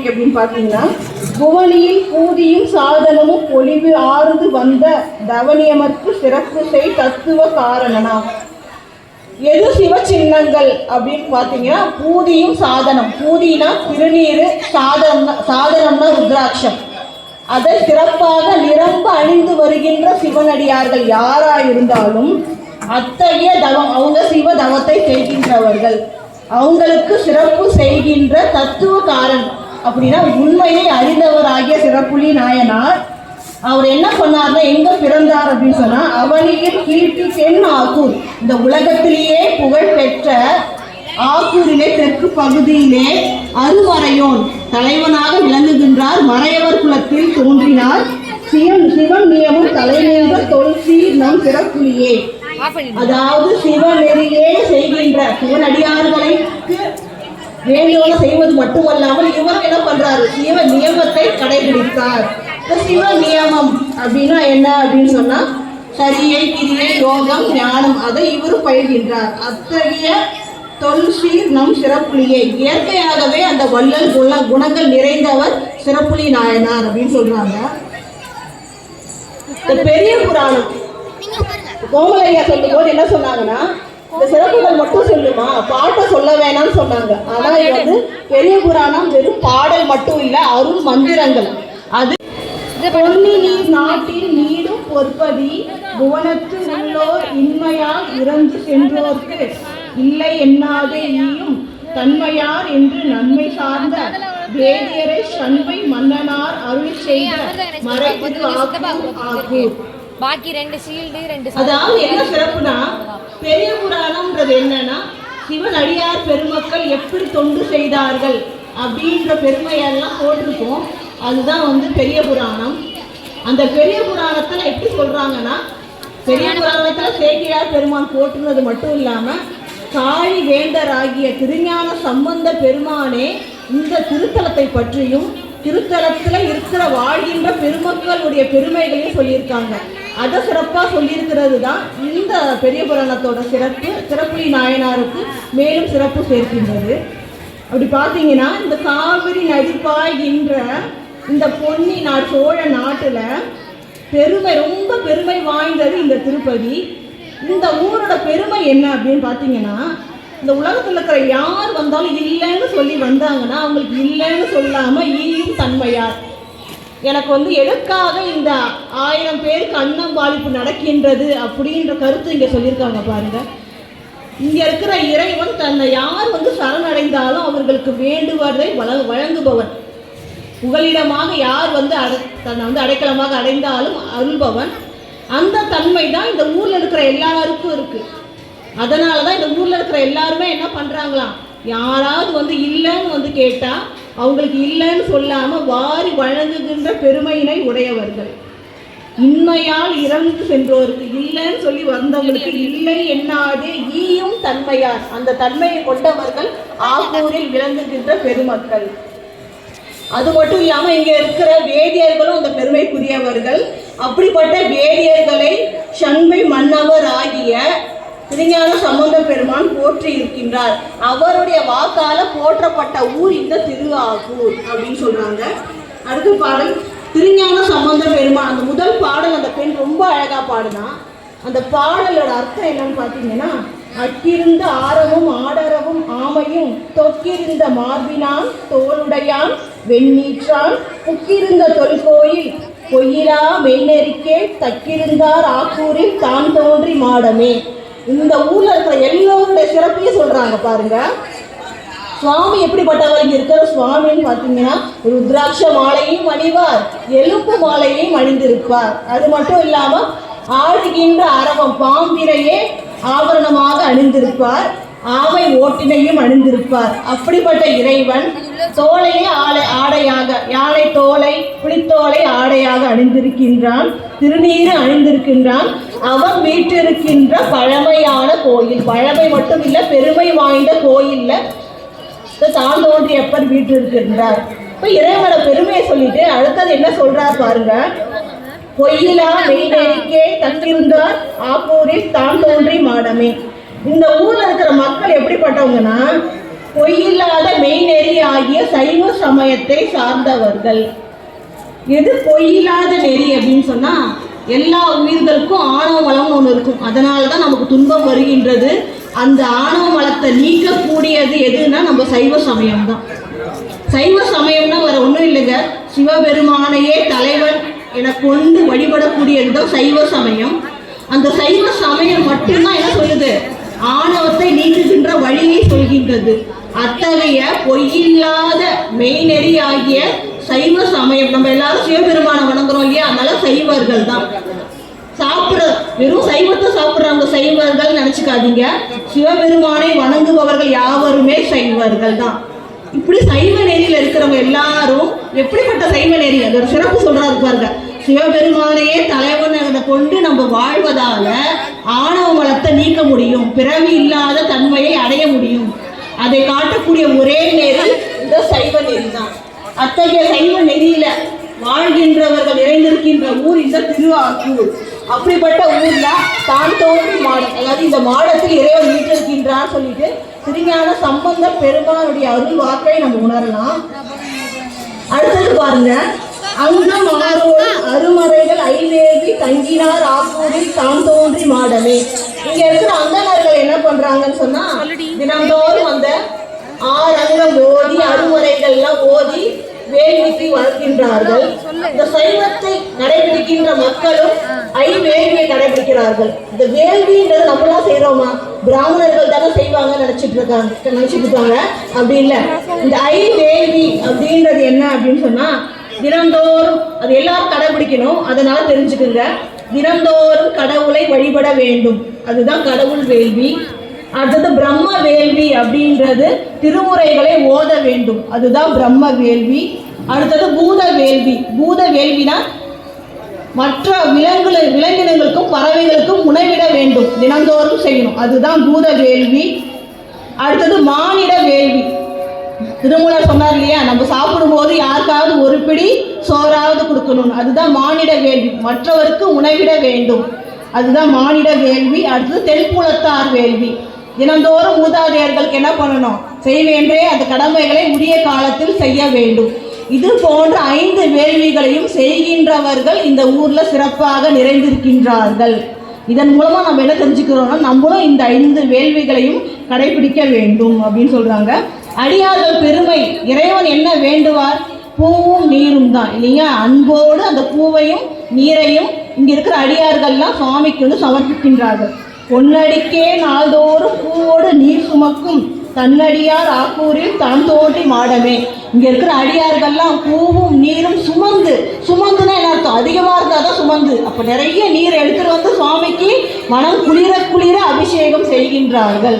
எப்படி அப்படின்னு பார்த்தீங்கன்னா புவனியில் பூதியும் சாதனமும் பொலிவு ஆறுது வந்த தவனியமற்கு சிறப்பு செய் தத்துவ காரணனா. எது சிவ சின்னங்கள் அப்படின்னு பார்த்தீங்கன்னா பூதியும் சாதனம். பூதினா திருநீர் சாதனம் சாதனம்னா ருத்ராட்சம். அதை சிறப்பாக நிரம்ப அணிந்து வருகின்ற சிவனடியார்கள் யாரா இருந்தாலும் அத்தகைய தவம் அவங்க சிவ தவத்தை செய்கின்றவர்கள். அவங்களுக்கு சிறப்பு செய்கின்ற தத்துவ காரணம். அப்படின்னா உண்மையை அறிந்தவராகிய சிறப்புலி நாயனார். அவர் என்ன பண்ணார்னா எங்க பிறந்தார்? அப்படின்னு சொன்னா அவனியில் கீர்த்தி தென் ஆக்கூர் இந்த உலகத்திலேயே புகழ் பெற்ற ஆக்கூரிலே தெற்கு பகுதியிலே அருமறையோன் தலைவனாக விளங்குகின்றார். மறையவர் குலத்தில் தோன்றினார். சிவன் சிவன் நியமும் தலைநின்ற தொல்சி நம் சிறப்புலியே. அதாவது சிவநெறியே செய்கின்ற சிவனடியார்களுக்கு வேண்டுவன செய்வது மட்டுமல்லாமல் இவர் என்ன பண்றாரு? சிவ நியமத்தை கடைபிடித்தார். சிவ நியமம் அப்படின்னா என்ன அப்படின்னு சொன்னா சரியை கிரியை யோகம் ஞானம் அதை இவர் பயில்கின்றார் அத்தகைய தொல்சீர் நம் சிறப்புலியே. இயற்கையாகவே அந்த வள்ளல் குண குணங்கள் நிறைந்தவர் சிறப்புலி நாயனார் அப்படின்னு சொல்றாங்க. பெரிய புராணம். கோமலையா சொல்லும் போது என்ன சொன்னாங்கன்னா இந்த சிறப்புகள் மட்டும் சொல்லுமா? பாட்டை சொல்ல வேணாம்னு சொன்னாங்க. ஆனா இது வந்து பெரிய புராணம் வெறும் பாடல் மட்டும் இல்ல அருள் மந்திரங்கள். அது பொன்னி நீர் நாட்டில் நீடும் பொற்பதி புவனத்து உள்ளோர் இன்மையால் இறந்து சென்றோர்க்கு இல்லை எண்ணாதே ஈயும் தன்மையார் என்று நன்மை சார்ந்த வேதியரை சண்பை மன்னனார் அருள் செய்த மறைப்பது ஆக்கூர் ஆக்கூர். பாக்கி ரெண்டு ஷீல்டு ரெண்டு அதாவது என்ன சிறப்புனா பெரிய புராணம்ன்றது என்னன்னா சிவன் அடியார் பெருமக்கள் எப்படி தொண்டு செய்தார்கள் அப்படின்ற பெருமையெல்லாம் போட்டிருக்கோம் அதுதான் வந்து பெரிய புராணம். அந்த பெரிய புராணத்தில் எப்படி சொல்றாங்கன்னா பெரிய புராணத்தில் சேக்கிழார் பெருமான் போட்டுனது மட்டும் இல்லாம காளி வேந்தராகிய திருஞான சம்பந்த பெருமானே இந்த திருத்தலத்தை பற்றியும் திருத்தலத்தில் இருக்கிற வாழ்கின்ற பெருமக்களுடைய பெருமைகளையும் சொல்லியிருக்காங்க. அதை சிறப்பாக சொல்லியிருக்கிறது தான் இந்த பெரிய புராணத்தோட சிறப்பு சிறப்புலி நாயனாருக்கு மேலும் சிறப்பு சேர்க்கின்றது. அப்படி பார்த்தீங்கன்னா இந்த காவிரி நதி பாய்கின்ற இந்த பொன்னி நாடு சோழ நாட்டில் பெருமை ரொம்ப பெருமை வாய்ந்தது இந்த திருப்பதி. இந்த ஊரோட பெருமை என்ன அப்படின்னு பார்த்தீங்கன்னா இந்த உலகத்தில் இருக்கிற யார் வந்தாலும் இல்லைன்னு சொல்லி வந்தாங்கன்னா அவங்களுக்கு இல்லைன்னு சொல்லாமல் ஈயும் தன்மையார். எனக்கு வந்து எதுக்காக இந்த ஆயிரம் பேருக்கு அன்னம் பாதிப்பு நடக்கின்றது அப்படின்ற கருத்து இங்கே சொல்லியிருக்காங்க பாருங்க. இங்கே இருக்கிற இறைவன் தன்னை யார் வந்து சரணடைந்தாலும் அவர்களுக்கு வேண்டுவதை வழ வழங்குபவன். புகலிடமாக யார் வந்து அடை தன்னை வந்து அடைக்கலமாக அடைந்தாலும் அருள்பவன். அந்த தன்மை தான் இந்த ஊரில் இருக்கிற எல்லாருக்கும் இருக்குது அதனால தான் இந்த ஊரில் இருக்கிற எல்லாருமே என்ன பண்ணுறாங்களாம் யாராவது வந்து இல்லைன்னு வந்து கேட்டால் அவங்களுக்கு இல்லைன்னு சொல்லாமல் வாரி வழங்குகின்ற பெருமையினை உடையவர்கள். இன்மையால் இறந்து சென்றோருக்கு இல்லைன்னு சொல்லி வந்தவங்களுக்கு இல்லை என்னாதே ஈயும் தன்மையார். அந்த தன்மையை கொண்டவர்கள் ஆகூரில் விளங்குகின்ற பெருமக்கள். அது மட்டும் இல்லாமல் இங்கே இருக்கிற வேதியர்களும் அந்த பெருமைக்குரியவர்கள். அப்படிப்பட்ட வேதியர்களை சண்மை மன்னவர் ஆகிய திருஞான சம்பந்த பெருமான் போற்றி இருக்கின்றார். அவருடைய வாக்கால போற்றப்பட்ட ஊர் இந்த திருவாகூர் அப்படின்னு சொல்றாங்க. அடுத்த பாடல் திருஞான சம்பந்த பெருமான். அந்த முதல் பாடல் அந்த பெண் ரொம்ப அழகா பாடுதான் அந்த பாடலோட அர்த்தம் என்னன்னு பார்த்தீங்கன்னா அக்கிருந்த ஆரவும் ஆடரவும் ஆமையும் தொக்கிருந்த மார்பினான் தோளுடையான் வெண்ணீற்றான் புக்கிருந்த தொல்கோயில் பொய்யிலா மெய்நெறிக்கே தக்கிருந்தார் ஆக்கூரில் தான் தோன்றி மாடமே. இந்த ஊர்ல இருக்கிற எல்லோருடைய சிறப்பையும் சொல்றாங்க பாருங்க. சுவாமி எப்படிப்பட்டவர் இருக்கிற சுவாமின்னு பார்த்தீங்கன்னா ருத்ராட்ச மாலையும் அணிவார் எலும்பு மாலையும் அணிந்திருப்பார். அது மட்டும் இல்லாம ஆடுகின்ற அரவம் பாம்பிரையே ஆபரணமாக அணிந்திருப்பார். ஆமை ஓட்டினையும் அணிந்திருப்பார். அப்படிப்பட்ட இறைவன் தோலையே ஆலை ஆடையாக யானை தோலை புலித்தோலை ஆடையாக அணிந்திருக்கின்றான் திருநீர் அணிந்திருக்கின்றான். அவன் வீட்டிருக்கின்ற பழமையான கோயில் பழமை மட்டும் இல்லை பெருமை வாய்ந்த கோயில்ல தான் தோன்றியப்பர் வீட்டிருக்கின்றார். இப்ப இறைவனை பெருமையை சொல்லிட்டு அடுத்தது என்ன சொல்றார் பாருங்க. பொய்யிலா மெய்நெறிக்கே தங்கியிருந்தார் ஆப்பூரில் தான் தோன்றி மாடமே இந்த ஊர்ல இருக்கிற மக்கள் எப்படிப்பட்டவங்கன்னா பொய்யில்லாத மெய்நெறி ஆகிய சைவ சமயத்தை சார்ந்தவர்கள். எது பொய்யில்லாத நெறி அப்படின்னு சொன்னா எல்லா உயிர்களுக்கும் ஆணவ வளம் ஒன்று இருக்கும். அதனால தான் நமக்கு துன்பம் வருகின்றது. அந்த ஆணவ வளத்தை நீக்கக்கூடியது எதுன்னா நம்ம சைவ சமயம் தான். சைவ சமயம்னா வேற ஒன்றும் இல்லைங்க. சிவபெருமானையே தலைவன் என கொண்டு வழிபடக்கூடியது தான் சைவ சமயம். அந்த சைவ சமயம் மட்டும்தான் என்ன சொல்லுது? ஆணவத்தை நீக்குகின்ற வழியை சொல்கின்றது. அத்தகைய பொய்யில்லாத மெய்நெறி ஆகிய சைவ சமயம் நம்ம எல்லாரும் சிவபெருமானை வணங்குறோம் இல்லையா? அதனால சைவர்கள் தான். சாப்பிட வெறும் சைவத்தை சாப்பிட்றவங்க சைவர்கள் நினச்சிக்காதீங்க. சிவபெருமானை வணங்குபவர்கள் யாவருமே சைவர்கள் தான். இப்படி சைவ நெறியில் இருக்கிறவங்க எல்லாரும் எப்படிப்பட்ட சைவ நெறி? அதோட சிறப்பு சொல்றாரு பாருங்க. சிவபெருமானையே தலைவனை கொண்டு நம்ம வாழ்வதால ஆணவ வளத்தை நீக்க முடியும் பிறவி இல்லாத தன்மையை அடைய முடியும். அதை காட்டக்கூடிய ஒரே நேரம் இந்த சைவ நெறி தான் அத்தகைய சைவ நெறியில வாழ்கின்றவர்கள் நிறைந்திருக்கின்ற ஊர் இந்த திருவாக்கூர் அப்படிப்பட்ட ஊர்ல தான் தோன்றி மாடம் அதாவது இந்த மாடத்தில் இறைவன் வீட்டிருக்கின்றார் சொல்லிட்டு திருஞான சம்பந்த பெருமானுடைய அருள் வாக்கை நம்ம உணரலாம். அடுத்தது பாருங்க. அங்கம் ஆரோடு அருமறைகள் ஐவேதி தங்கினார் ஆக்கூரில் தாம் தோன்றி மாடமே. இங்க இருக்கிற அந்தணர்கள் என்ன பண்றாங்கன்னு சொன்னா தினந்தோறும் அந்த ஆறு அங்கம் ஓதி அருமறைகள்லாம் ஓதி வேள்விக்கு வளர்க்கின்றார்கள். இந்த சைவத்தை கடைபிடிக்கின்ற மக்களும் ஐ வேள்வியை கடைபிடிக்கிறார்கள். இந்த வேள்வின்றது நம்மளாம் செய்றோமா? பிராமணர்கள் தானே செய்வாங்கன்னு நினைச்சிட்டு இருக்காங்க நினைச்சிட்டு இருக்காங்க. அப்படி இல்லை. இந்த ஐ வேள்வி அப்படின்றது என்ன அப்படின்னு சொன்னா தினந்தோறும் அது எல்லாரும் கடைபிடிக்கணும். அதனால தெரிஞ்சுக்குங்க. தினந்தோறும் கடவுளை வழிபட வேண்டும். அதுதான் கடவுள் வேள்வி. அடுத்தது பிரம்ம வேள்வி அப்படின்றது திருமுறைகளை ஓத வேண்டும். அதுதான் பிரம்ம வேள்வி. அடுத்தது பூத வேள்வி. பூத வேள்வினா மற்ற விலங்கு விலங்கினங்களுக்கும் பறவைகளுக்கும் உணவிட வேண்டும். தினந்தோறும் செய்யணும். அதுதான் பூத வேள்வி. அடுத்தது மானிட வேள்வி. திருமூலர் சொன்னார் இல்லையா? நம்ம சாப்பிடும்போது யாருக்காவது ஒரு பிடி சோறாவது கொடுக்கணும். அதுதான் மானிட வேள்வி. மற்றவருக்கு உணவிட வேண்டும். அதுதான் மானிட வேள்வி. அடுத்தது தென்புலத்தார் வேள்வி. தினந்தோறும் மூதாதையர்களுக்கு என்ன பண்ணணும்? செய்வேன்றே அந்த கடமைகளை உரிய காலத்தில் செய்ய வேண்டும். இது போன்ற ஐந்து வேள்விகளையும் செய்கின்றவர்கள் இந்த ஊர்ல சிறப்பாக நிறைந்திருக்கின்றார்கள். இதன் மூலமா நம்ம என்ன தெரிஞ்சுக்கிறோம்னா நம்மளும் இந்த ஐந்து வேள்விகளையும் கடைபிடிக்க வேண்டும் அப்படின்னு சொல்றாங்க. அடியார்கள் பெருமை. இறைவன் என்ன வேண்டுவார்? பூவும் நீரும் தான் இல்லையா? அன்போடு அந்த பூவையும் நீரையும் இங்கே இருக்கிற அடியார்கள்லாம் சுவாமிக்கு வந்து சமர்ப்பிக்கின்றார்கள். பொன்னடிக்கே நாள்தோறும் பூவோடு நீர் சுமக்கும் தன்னடியார் ஆக்கூரில் தான் தோன்றி மாடமே. இங்க இருக்கிற அடியார்கள்லாம் பூவும் நீரும் சுமந்து சுமந்துன்னா என்ன அர்த்தம்? அதிகமா இருந்தா தான் சுமந்து. அப்ப நிறைய நீர் எடுத்துட்டு வந்து சுவாமிக்கு மனம் குளிர குளிர அபிஷேகம் செய்கின்றார்கள்.